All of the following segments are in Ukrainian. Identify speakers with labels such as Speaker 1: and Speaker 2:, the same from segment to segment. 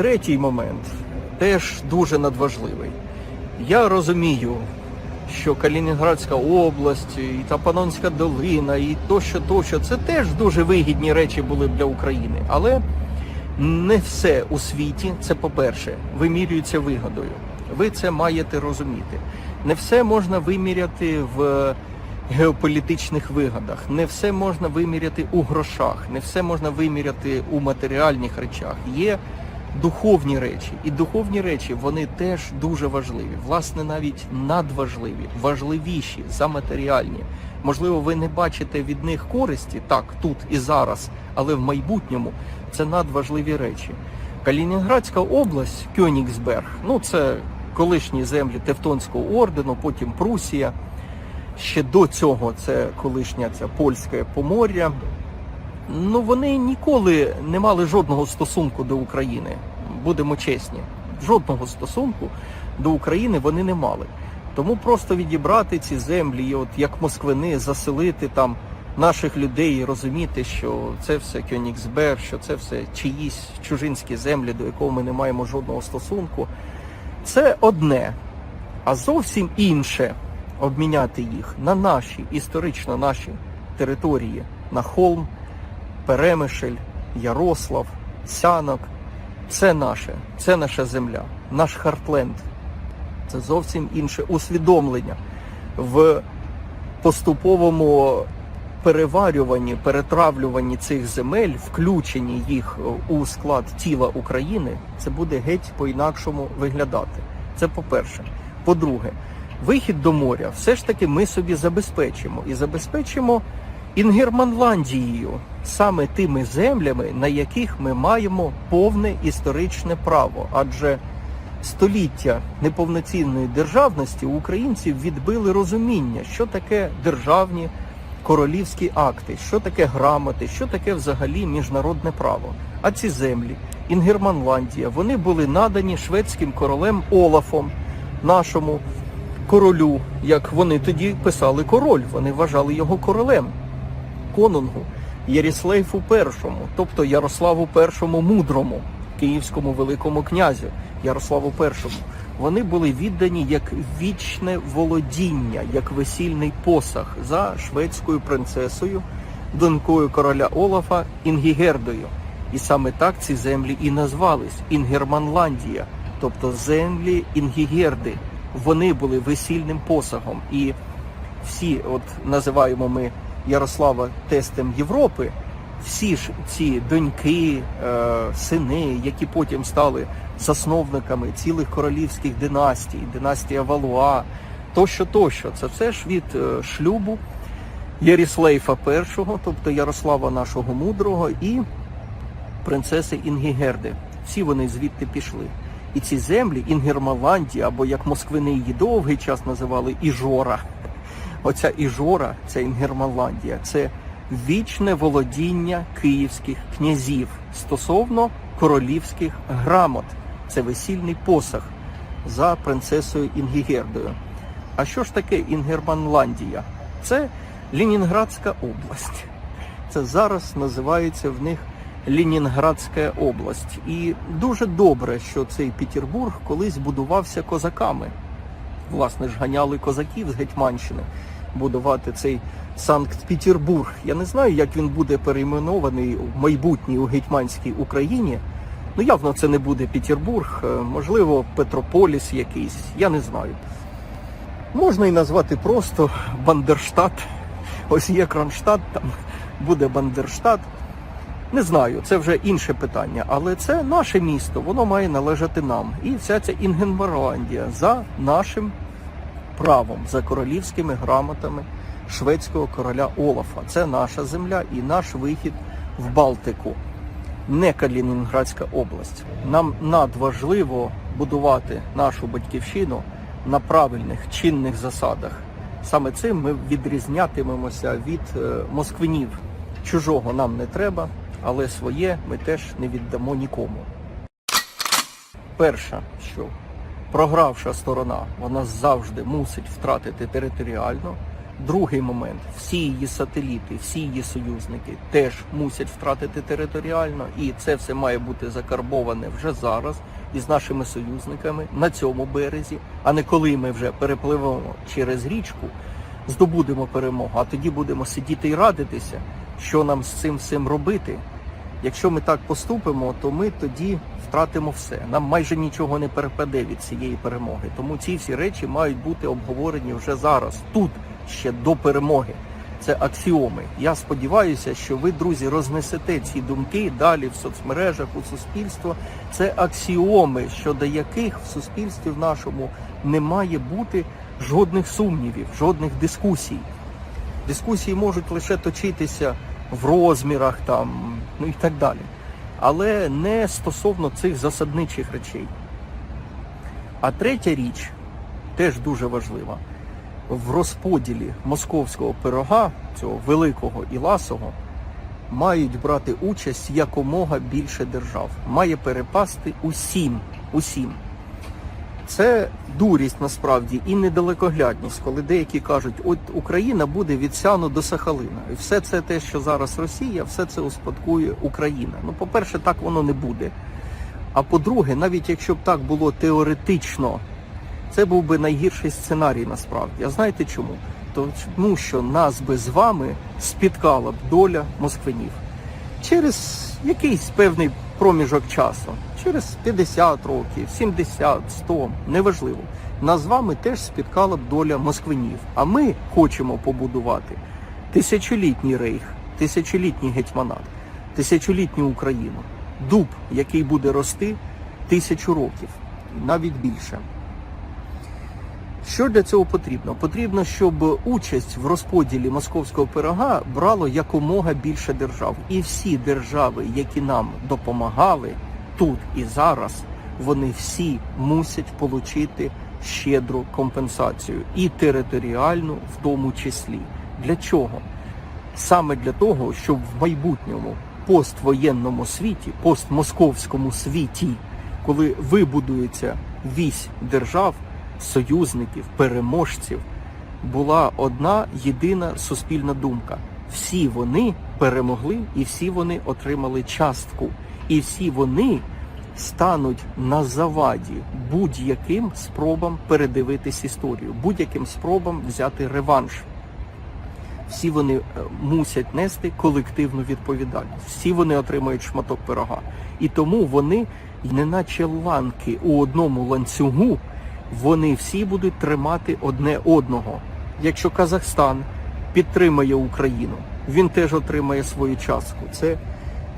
Speaker 1: Третій момент теж дуже надважливий. Я розумію, що Калінінградська область, і та Панонська долина, і тощо, тощо, це теж дуже вигідні речі були для України. Але не все у світі, це по-перше, вимірюється вигодою. Ви це маєте розуміти. Не все можна виміряти в геополітичних вигодах, не все можна виміряти у грошах, не все можна виміряти у матеріальних речах. Є духовні речі, і духовні речі вони теж дуже важливі, власне, навіть надважливі, важливіші за матеріальні. Можливо, ви не бачите від них користі так, тут і зараз, але в майбутньому це надважливі речі. Калінінградська область, Кьонігсберг, ну це колишні землі Тевтонського ордену, потім Прусія. Ще до цього це колишня ця польське помор'я. Ну вони ніколи не мали жодного стосунку до України. Будемо чесні. Жодного стосунку до України вони не мали. Тому просто відібрати ці землі, і от як москвини, заселити там наших людей і розуміти, що це все Кьонігсберг, що це все чиїсь чужинські землі, до якого ми не маємо жодного стосунку. Це одне, а зовсім інше обміняти їх на наші, історично наші території, на Холм, Перемишль, Ярослав, Сянок. Це наше, це наша земля, наш Хартленд. Це зовсім інше усвідомлення в поступовому переварюванні, перетравлюванні цих земель, включенні їх у склад тіла України, це буде геть по-інакшому виглядати. Це по-перше. По-друге, вихід до моря все ж таки ми собі забезпечимо і забезпечимо Інгерманландією, саме тими землями, на яких ми маємо повне історичне право, адже століття неповноцінної державності українців відбили розуміння, що таке державні королівські акти, що таке грамоти, що таке взагалі міжнародне право. А ці землі, Інгерманландія, вони були надані шведським королем Олафом, нашому королю, як вони тоді писали король, вони вважали його королем, конунгу Єріслейфу І, тобто Ярославу І мудрому, київському великому князю Ярославу І. Вони були віддані як вічне володіння, як весільний посаг за шведською принцесою, донькою короля Олафа Інгігердою. І саме так ці землі і назвались Інгерманландія, тобто землі Інгігерди. Вони були весільним посагом. І всі, от називаємо ми Ярослава тестем Європи, всі ж ці доньки, е, сини, які потім стали засновниками цілих королівських династій, династія Валуа, тощо, тощо, це все ж від е, шлюбу Єріслейфа І, тобто Ярослава нашого мудрого, і принцеси Інгігерди. Всі вони звідти пішли. І ці землі, Інгермаландія, або як москвини її довгий час називали Іжора. Оця Іжора, це Інгерманландія, це вічне володіння київських князів стосовно королівських грамот. Це весільний посаг за принцесою Інгігердою. А що ж таке Інгерманландія? Це Ленінградська область. Це зараз називається в них Ленінградська область. І дуже добре, що цей Петербург колись будувався козаками. Власне ж ганяли козаків з Гетьманщини будувати цей Санкт-Петербург. Я не знаю, як він буде перейменований в майбутній у гетьманській Україні. Ну, явно це не буде Петербург, е, можливо, Петрополіс якийсь, я не знаю. Можна і назвати просто Бандерштат. Ось є Кронштадт, там буде Бандерштат. Не знаю, це вже інше питання, але це наше місто, воно має належати нам. І вся ця Інгенмарландія за нашим правом, за королівськими грамотами шведського короля Олафа. Це наша земля і наш вихід в Балтику, не Калінінградська область. Нам надважливо будувати нашу батьківщину на правильних чинних засадах. Саме цим ми відрізнятимемося від е, москвинів. Чужого нам не треба, але своє ми теж не віддамо нікому. Перше, що програвша сторона, вона завжди мусить втратити територіально, Другий момент: всі її сателіти, всі її союзники теж мусять втратити територіально, і це все має бути закарбоване вже зараз із нашими союзниками на цьому березі, а не коли ми вже перепливемо через річку, здобудемо перемогу, а тоді будемо сидіти і радитися, що нам з цим всім робити. Якщо ми так поступимо, то ми тоді втратимо все. Нам майже нічого не перепаде від цієї перемоги. Тому ці всі речі мають бути обговорені вже зараз, тут ще до перемоги. Це аксіоми. Я сподіваюся, що ви, друзі, рознесете ці думки далі в соцмережах, у суспільство. Це аксіоми, щодо яких в суспільстві в нашому не має бути жодних сумнівів, жодних дискусій. Дискусії можуть лише точитися в розмірах там, ну і так далі. Але не стосовно цих засадничих речей. А третя річ теж дуже важлива. В розподілі московського пирога, цього великого і ласого, мають брати участь якомога більше держав. Має перепасти усім. усім. Це дурість насправді і недалекоглядність, коли деякі кажуть, от Україна буде від Сяну до Сахалина. І все це те, що зараз Росія, все це успадкує Україна. Ну, по-перше, так воно не буде. А по-друге, навіть якщо б так було теоретично, це був би найгірший сценарій насправді. А знаєте чому? Тому що нас би з вами спіткала б доля москвинів через якийсь певний проміжок часу, через 50 років, 70, 100, неважливо. Нас з вами теж спіткала б доля москвинів. А ми хочемо побудувати тисячолітній рейх, тисячолітній гетьманат, тисячолітню Україну, дуб, який буде рости тисячу років, навіть більше. Що для цього потрібно? Потрібно, щоб участь в розподілі московського пирога брало якомога більше держав. І всі держави, які нам допомагали тут і зараз, вони всі мусять отримати щедру компенсацію і територіальну в тому числі. Для чого? Саме для того, щоб в майбутньому поствоєнному світі, постмосковському світі, коли вибудується вісь держав, союзників, переможців, була одна єдина суспільна думка. Всі вони перемогли і всі вони отримали частку. І всі вони стануть на заваді будь-яким спробам передивитись історію, будь-яким спробам взяти реванш. Всі вони е, мусять нести колективну відповідальність. Всі вони отримають шматок пирога. І тому вони, неначе ланки у одному ланцюгу, вони всі будуть тримати одне одного. Якщо Казахстан підтримає Україну, він теж отримає свою частку. Це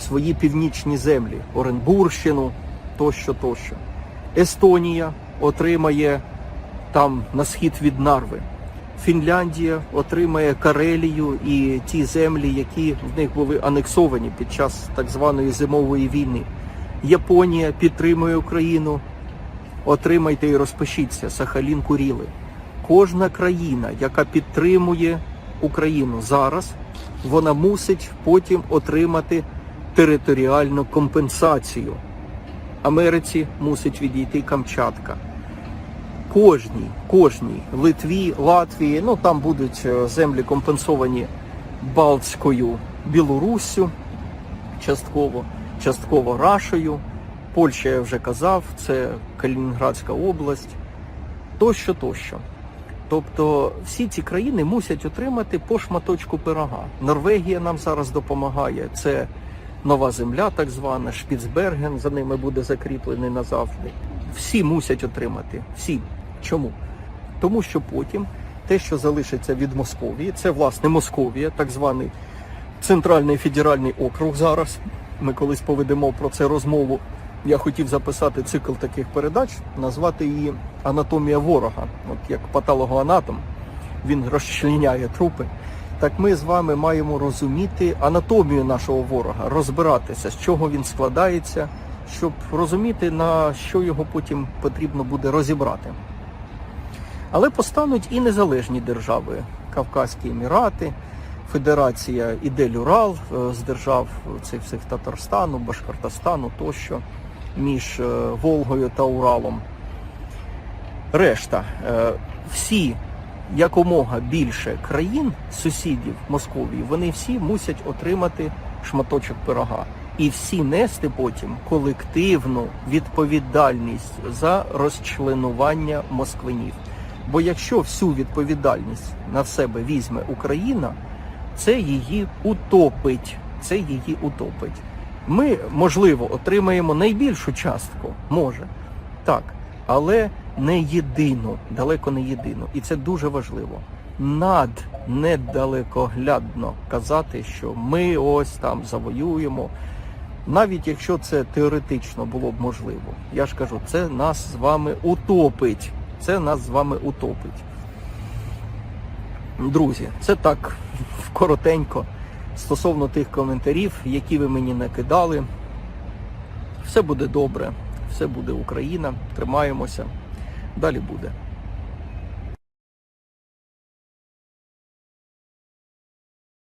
Speaker 1: свої північні землі, Оренбурщину тощо, тощо. Естонія отримає там на схід від Нарви. Фінляндія отримає Карелію і ті землі, які в них були анексовані під час так званої зимової війни. Японія підтримує Україну. Отримайте і розпишіться Сахалін Куріли. Кожна країна, яка підтримує Україну зараз, вона мусить потім отримати територіальну компенсацію. Америці мусить відійти Камчатка. Кожній, кожній Литві, Латвії, ну там будуть е, землі компенсовані Балтською Білоруссю, частково, частково Рашею. Польща, я вже казав, це Калінінградська область, тощо, тощо. Тобто всі ці країни мусять отримати по шматочку пирога. Норвегія нам зараз допомагає. Це нова земля, так звана, Шпіцберген за ними буде закріплений назавжди. Всі мусять отримати. Всі. Чому? Тому що потім те, що залишиться від Московії, це власне Московія, так званий центральний федеральний округ зараз. Ми колись поведемо про це розмову. Я хотів записати цикл таких передач, назвати її Анатомія ворога, от як патологоанатом, він розчленяє трупи. Так ми з вами маємо розуміти анатомію нашого ворога, розбиратися, з чого він складається, щоб розуміти, на що його потім потрібно буде розібрати. Але постануть і незалежні держави, Кавказькі Емірати, Федерація Ідель-Урал е, з держав цих всіх Татарстану, Башкортостану тощо між е, Волгою та Уралом. Решта, е, всі якомога більше країн, сусідів Московії, вони всі мусять отримати шматочок пирога. І всі нести потім колективну відповідальність за розчленування москвинів. Бо якщо всю відповідальність на себе візьме Україна, це її утопить. Це її утопить. Ми, можливо, отримаємо найбільшу частку, може, так, але не єдину, далеко не єдину. І це дуже важливо. Над недалекоглядно казати, що ми ось там завоюємо. Навіть якщо це теоретично було б можливо, я ж кажу, це нас з вами утопить. Це нас з вами утопить. Друзі, це так коротенько стосовно тих коментарів, які ви мені накидали. Все буде добре, все буде Україна. Тримаємося. Далі буде.